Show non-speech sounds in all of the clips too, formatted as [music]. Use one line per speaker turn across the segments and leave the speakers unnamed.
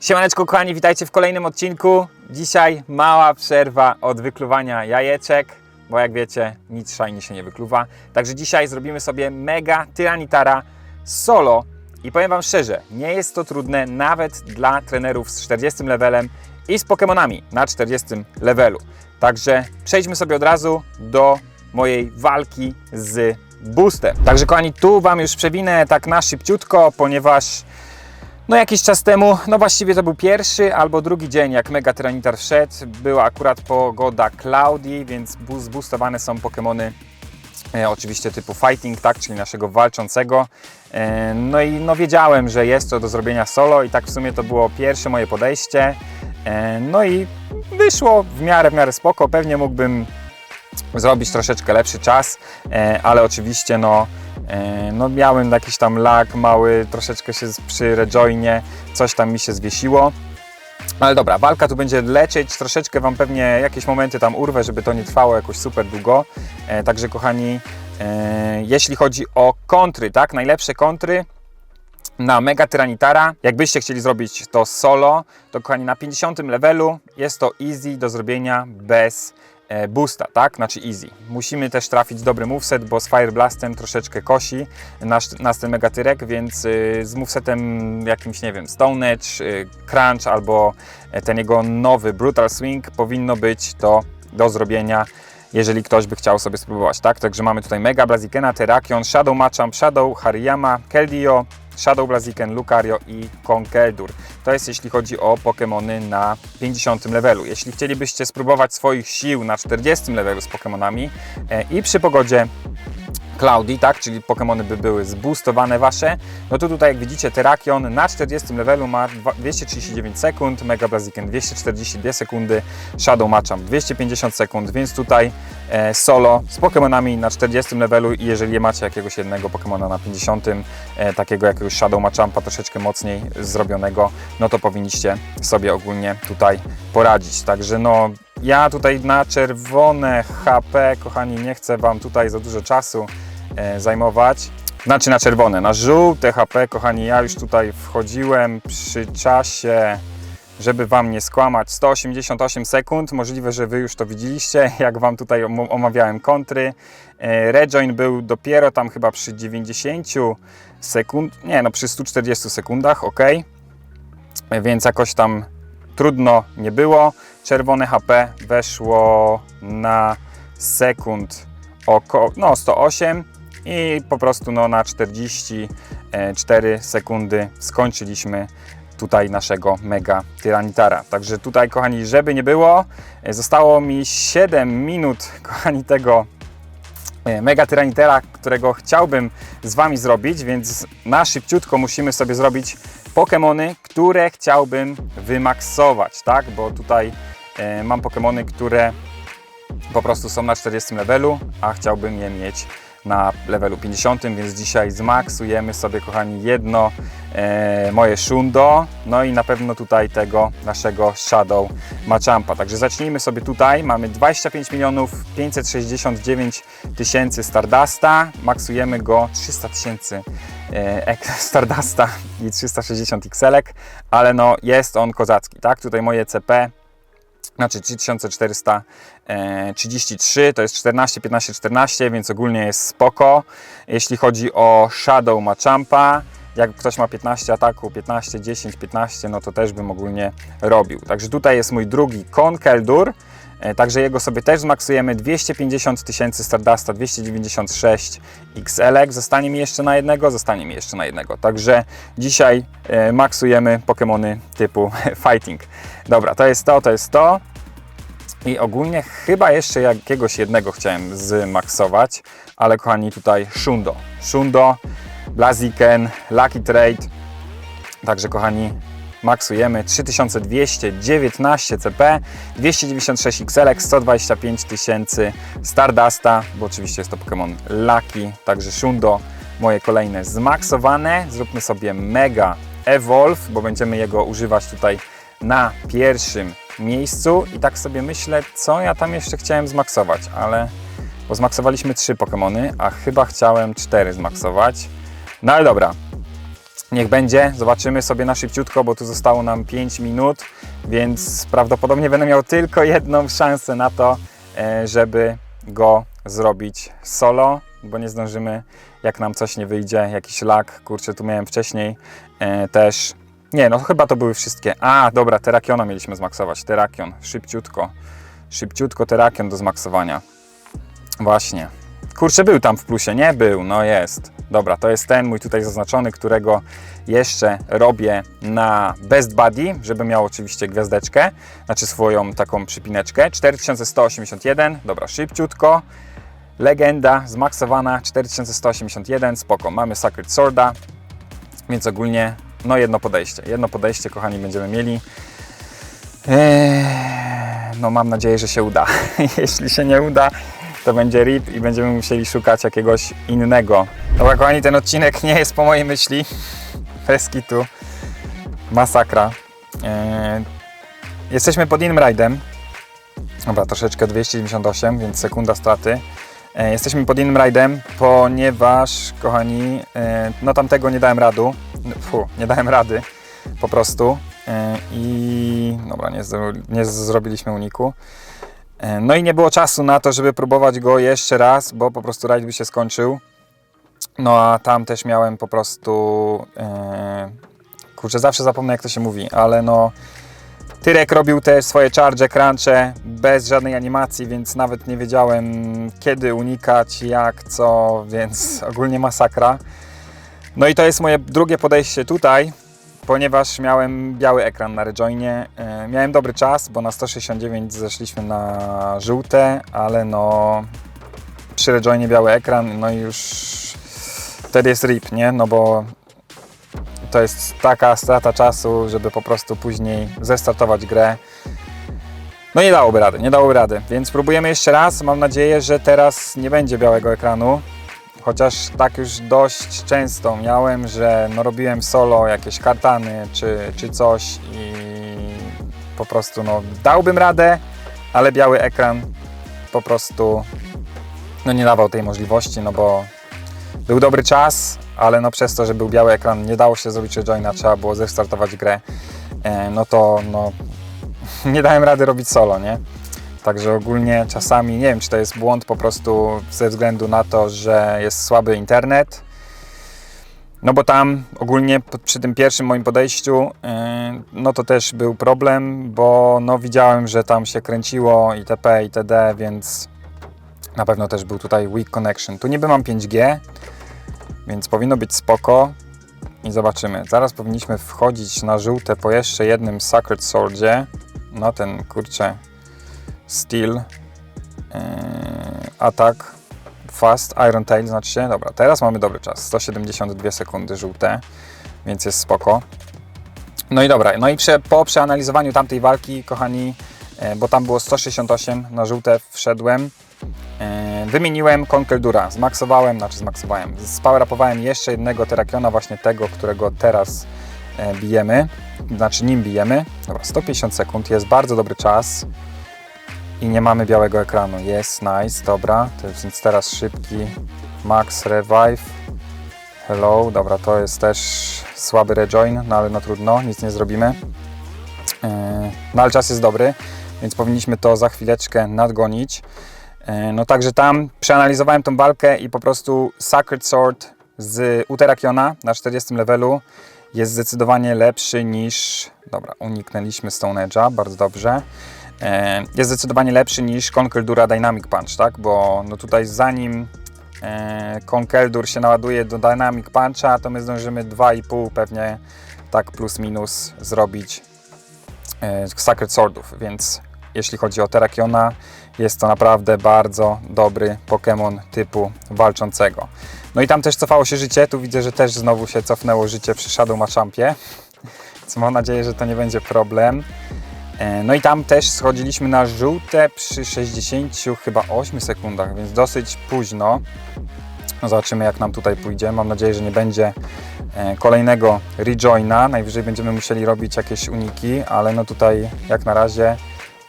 Siemaneczko kochani, witajcie w kolejnym odcinku. Dzisiaj mała przerwa od wykluwania jajeczek, bo jak wiecie, nic szajnie się nie wykluwa. Także dzisiaj zrobimy sobie mega Tyranitara solo i powiem Wam szczerze, nie jest to trudne nawet dla trenerów z 40 levelem i z Pokemonami na 40 levelu. Także przejdźmy sobie od razu do mojej walki z boostem. Także kochani, tu Wam już przewinę tak na szybciutko, ponieważ no jakiś czas temu, no właściwie to był pierwszy albo drugi dzień, jak Mega Tyranitar wszedł. Była akurat pogoda cloudy, więc zboostowane są Pokémony e, oczywiście typu Fighting, tak, czyli naszego walczącego. E, no i no wiedziałem, że jest to do zrobienia solo i tak w sumie to było pierwsze moje podejście. E, no i wyszło w miarę, w miarę spoko. Pewnie mógłbym zrobić troszeczkę lepszy czas, e, ale oczywiście no, e, no miałem jakiś tam lag mały, troszeczkę się przy rejoinie, coś tam mi się zwiesiło. Ale dobra, walka tu będzie leczyć, troszeczkę Wam pewnie jakieś momenty tam urwę, żeby to nie trwało jakoś super długo. E, także kochani, jeśli chodzi o kontry, tak, najlepsze kontry, na Mega Tyranitara. Jakbyście chcieli zrobić to solo, to kochani na 50 levelu jest to easy do zrobienia bez boosta, tak? Znaczy easy. Musimy też trafić dobry moveset, bo z Fire Blastem troszeczkę kosi nasz, nas ten Megatyrek, więc y, z movesetem jakimś, nie wiem, Stone Edge, y, Crunch albo e, ten jego nowy Brutal Swing powinno być to do zrobienia jeżeli ktoś by chciał sobie spróbować, tak? Także mamy tutaj Mega Blazikena, Terrakion, Shadow Machamp, Shadow Hariyama, Keldeo, Shadow Blaziken, Lucario i Conkeldurr. To jest jeśli chodzi o Pokémony na 50 levelu. Jeśli chcielibyście spróbować swoich sił na 40 levelu z Pokémonami e, i przy pogodzie Cloudy, tak, czyli Pokémony by były zboostowane wasze, no to tutaj jak widzicie Terrakion na 40 levelu ma dwa- 239 sekund, Mega Blaziken 242 sekundy, Shadow Machamp 250 sekund, więc tutaj e, solo z Pokémonami na 40 levelu i jeżeli macie jakiegoś jednego Pokémona na 50, e, takiego jakiegoś Shadow Machampa troszeczkę mocniej zrobionego, no to powinniście sobie ogólnie tutaj poradzić. Także no ja tutaj na czerwone HP, kochani, nie chcę Wam tutaj za dużo czasu zajmować. Znaczy na czerwone, na żółte HP, kochani, ja już tutaj wchodziłem przy czasie, żeby Wam nie skłamać, 188 sekund. Możliwe, że Wy już to widzieliście, [laughs] jak Wam tutaj om- omawiałem kontry. E, Rejoin był dopiero tam chyba przy 90 sekund, nie no przy 140 sekundach, ok. Więc jakoś tam trudno nie było. Czerwone HP weszło na sekund około no 108 i po prostu no, na 44 sekundy skończyliśmy tutaj naszego Mega Tyranitara. Także tutaj, kochani, żeby nie było, zostało mi 7 minut, [laughs] kochani, tego e, Mega Tyranitera, którego chciałbym z Wami zrobić, więc na szybciutko musimy sobie zrobić Pokémony, które chciałbym wymaksować, tak? Bo tutaj e, mam Pokémony, które po prostu są na 40 levelu, a chciałbym je mieć na levelu 50, więc dzisiaj zmaksujemy sobie, kochani, jedno e, moje Shundo, no i na pewno tutaj tego naszego Shadow Machampa. Także zacznijmy sobie tutaj. Mamy 25 milionów 569 tysięcy Stardusta, maksujemy go 300 tysięcy e, [laughs] Stardusta i 360 XL-ek, ale no jest on kozacki, tak? Tutaj moje CP znaczy 3433 to jest 14, 15, 14, więc ogólnie jest spoko. Jeśli chodzi o Shadow Machampa, jak ktoś ma 15 ataku, 15, 10, 15, no to też bym ogólnie robił. Także tutaj jest mój drugi Conkeldurr, e, Także jego sobie też zmaksujemy 250 tysięcy Stardusta, 296 XL. Zostanie mi jeszcze na jednego, zostanie mi jeszcze na jednego. Także dzisiaj e, maksujemy Pokémony typu [laughs] Fighting. Dobra, to jest to, to jest to. I ogólnie chyba jeszcze jakiegoś jednego chciałem zmaksować, ale kochani tutaj Shundo. Shundo, Blaziken, Lucky Trade. Także kochani maksujemy 3219 CP, 296 XL, 125 tysięcy Stardusta, bo oczywiście jest to Pokémon Lucky, także Shundo moje kolejne zmaksowane. Zróbmy sobie Mega Evolve, bo będziemy jego używać tutaj na pierwszym miejscu i tak sobie myślę, co ja tam jeszcze chciałem zmaksować, ale bo zmaksowaliśmy trzy Pokémony, a chyba chciałem cztery zmaksować. No ale dobra, Niech będzie, zobaczymy sobie na szybciutko, bo tu zostało nam 5 minut, więc prawdopodobnie będę miał tylko jedną szansę na to, e, żeby go zrobić solo, bo nie zdążymy, jak nam coś nie wyjdzie, jakiś lag, kurczę, tu miałem wcześniej e, też, nie, no chyba to były wszystkie, a dobra, Terakiona mieliśmy zmaksować, Terakion, szybciutko, szybciutko Terakion do zmaksowania, właśnie, kurczę, był tam w plusie, nie? Był, no jest, dobra, to jest ten mój tutaj zaznaczony, którego jeszcze robię na Best Buddy, żeby miał oczywiście gwiazdeczkę, znaczy swoją taką przypineczkę. 4181, dobra, szybciutko. Legenda zmaksowana. 4181, spoko. Mamy Sacred Sworda, więc ogólnie no jedno podejście. Jedno podejście, kochani, będziemy mieli. Eee, no mam nadzieję, że się uda. [laughs] Jeśli się nie uda, to będzie RIP i będziemy musieli szukać jakiegoś innego. Dobra, kochani, ten odcinek nie jest po mojej myśli. [laughs] Bez kitu. Masakra. Eee, jesteśmy pod innym rajdem. Dobra, troszeczkę 298, więc sekunda straty. E, Jesteśmy pod innym rajdem, ponieważ, kochani, no tamtego nie dałem radu. Fu, nie dałem rady po prostu. E, I dobra, nie, nie zrobiliśmy uniku. E, No i nie było czasu na to, żeby próbować go jeszcze raz, bo po prostu rajd by się skończył. No a tam też miałem po prostu. E, kurczę, zawsze zapomnę jak to się mówi, ale no. Tyrek robił też swoje charge, crunche bez żadnej animacji, więc nawet nie wiedziałem kiedy unikać, jak, co, więc ogólnie masakra. No i to jest moje drugie podejście tutaj, ponieważ miałem biały ekran na rejoinie. E, Miałem dobry czas, bo na 169 zeszliśmy na żółte, ale no przy rejoinie biały ekran, no i już wtedy jest rip, nie? No bo to jest taka strata czasu, żeby po prostu później zestartować grę. No nie dałoby rady, nie dałoby rady, więc próbujemy jeszcze raz. Mam nadzieję, że teraz nie będzie białego ekranu. Chociaż tak już dość często miałem, że no robiłem solo jakieś kartany czy, czy coś i po prostu no dałbym radę, ale biały ekran po prostu no nie dawał tej możliwości, no bo był dobry czas, ale no przez to, że był biały ekran, nie dało się zrobić rejoina, trzeba było zrestartować grę, e, no to no, [laughs] nie dałem rady robić solo, nie? Także ogólnie czasami, nie wiem, czy to jest błąd po prostu ze względu na to, że jest słaby internet, no bo tam ogólnie przy tym pierwszym moim podejściu, e, no to też był problem, bo no widziałem, że tam się kręciło itp. itd., więc na pewno też był tutaj weak connection. Tu niby mam 5G, więc powinno być spoko i zobaczymy. Zaraz powinniśmy wchodzić na żółte po jeszcze jednym Sacred Swordzie. No ten kurczę Steel yy, atak Fast Iron Tail znaczy się. Dobra, teraz mamy dobry czas. 172 sekundy żółte, więc jest spoko. No i dobra, no i prze, po przeanalizowaniu tamtej walki, kochani, e, bo tam było 168 na żółte wszedłem. E, Wymieniłem Conkeldura, zmaksowałem, znaczy zmaksowałem, spowrapowałem jeszcze jednego Terakiona, właśnie tego, którego teraz bijemy, znaczy nim bijemy. Dobra, 150 sekund, jest bardzo dobry czas i nie mamy białego ekranu. Jest, nice, dobra, to jest, więc teraz szybki Max Revive. Hello, dobra, to jest też słaby rejoin, no ale no trudno, nic nie zrobimy. E, No ale czas jest dobry, więc powinniśmy to za chwileczkę nadgonić. E, No także tam przeanalizowałem tą walkę i po prostu Sacred Sword z Uterakiona na 40 levelu jest zdecydowanie lepszy niż... Dobra, uniknęliśmy Stone Edge'a, bardzo dobrze. E, Jest zdecydowanie lepszy niż Conkeldura Dynamic Punch, tak? Bo no tutaj zanim e, Conkeldur się naładuje do Dynamic Puncha, to my zdążymy 2,5 pewnie tak plus minus zrobić e, Sacred Swordów, więc jeśli chodzi o Terakiona, jest to naprawdę bardzo dobry Pokémon typu walczącego. No i tam też cofało się życie, tu widzę, że też znowu się cofnęło życie przy Shadow Machampie, [laughs] więc mam nadzieję, że to nie będzie problem. E, No i tam też schodziliśmy na żółte przy 60 chyba 8 sekundach, więc dosyć późno. No zobaczymy jak nam tutaj pójdzie. Mam nadzieję, że nie będzie e, kolejnego rejoina. Najwyżej będziemy musieli robić jakieś uniki, ale no tutaj jak na razie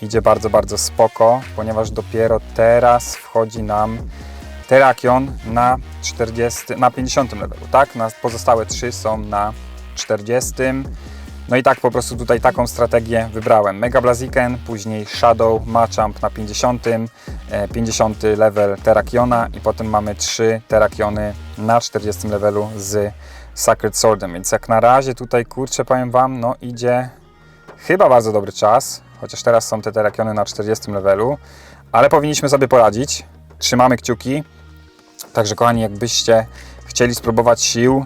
idzie bardzo, bardzo spoko, ponieważ dopiero teraz wchodzi nam Terakion na 40, na 50 levelu, tak? Pozostałe trzy są na 40. No i tak po prostu tutaj taką strategię wybrałem. Mega Blaziken, później Shadow Machamp na 50, e, 50 level Terrakiona i potem mamy 3 Terrakiony na 40 levelu z Sacred Swordem. Więc jak na razie tutaj kurczę powiem Wam, no idzie chyba bardzo dobry czas, chociaż teraz są te Terrakiony na 40 levelu, ale powinniśmy sobie poradzić. Trzymamy kciuki. Także kochani, jakbyście chcieli spróbować sił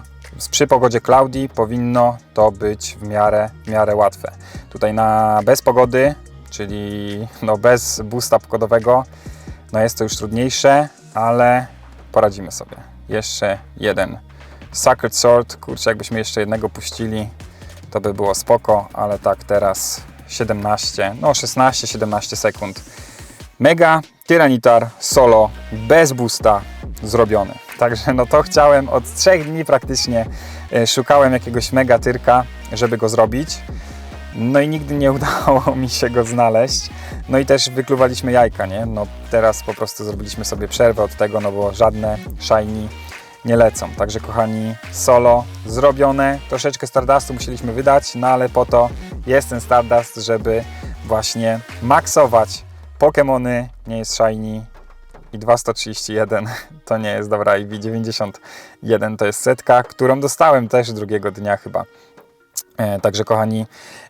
przy pogodzie cloudy, powinno to być w miarę, w miarę łatwe. Tutaj na bez pogody, czyli no bez boosta pogodowego, no jest to już trudniejsze, ale poradzimy sobie. Jeszcze jeden Sacred Sword, kurczę, jakbyśmy jeszcze jednego puścili, to by było spoko, ale tak teraz 17, no 16-17 sekund. Mega Tyranitar solo bez boosta zrobiony. Także no to chciałem od trzech dni praktycznie e, szukałem jakiegoś mega tyrka, żeby go zrobić. No i nigdy nie [laughs] udało mi się go znaleźć. No i też wykluwaliśmy jajka, nie? No teraz po prostu zrobiliśmy sobie przerwę od tego, no bo żadne shiny nie lecą. Także kochani, solo zrobione. Troszeczkę Stardustu musieliśmy wydać, no ale po to jest ten Stardust, żeby właśnie maksować Pokémony. Nie jest shiny i 2131 to nie jest dobra i 91 to jest setka, którą dostałem też drugiego dnia chyba. E, także kochani,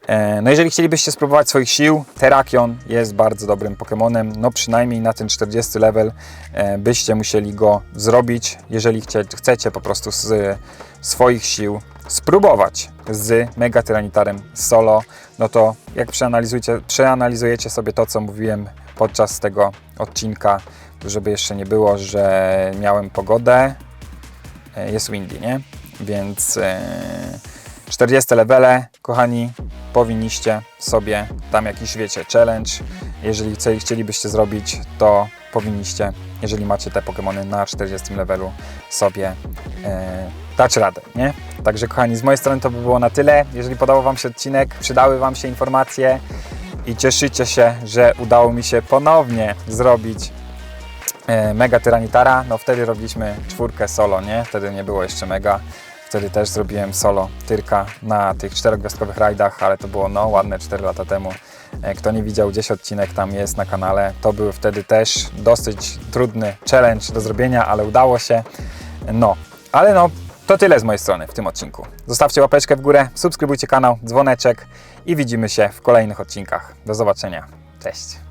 e, no jeżeli chcielibyście spróbować swoich sił, Terrakion jest bardzo dobrym Pokemonem, no przynajmniej na ten 40 level e, byście musieli go zrobić, jeżeli chcie, chcecie po prostu z swoich sił spróbować z Mega Tyranitarem solo, no to jak przeanalizujecie, przeanalizujecie sobie to, co mówiłem podczas tego odcinka, żeby jeszcze nie było, że miałem pogodę, e, jest windy, nie? Więc e, 40 levele, kochani, powinniście sobie tam jakiś, wiecie, challenge, jeżeli chcielibyście zrobić, to powinniście, jeżeli macie te Pokémony na 40 levelu, sobie e, dać radę, nie? Także kochani, z mojej strony to by było na tyle. Jeżeli podobał Wam się odcinek, przydały Wam się informacje i cieszycie się, że udało mi się ponownie zrobić e, Mega Tyranitara, no wtedy robiliśmy czwórkę solo, nie? Wtedy nie było jeszcze Mega. Wtedy też zrobiłem solo Tyrka na tych czterogwiazdkowych rajdach, ale to było no ładne 4 lata temu. E, Kto nie widział, gdzieś odcinek tam jest na kanale. To był wtedy też dosyć trudny challenge do zrobienia, ale udało się. No, ale no, to tyle z mojej strony w tym odcinku. Zostawcie łapeczkę w górę, subskrybujcie kanał, dzwoneczek i widzimy się w kolejnych odcinkach. Do zobaczenia. Cześć.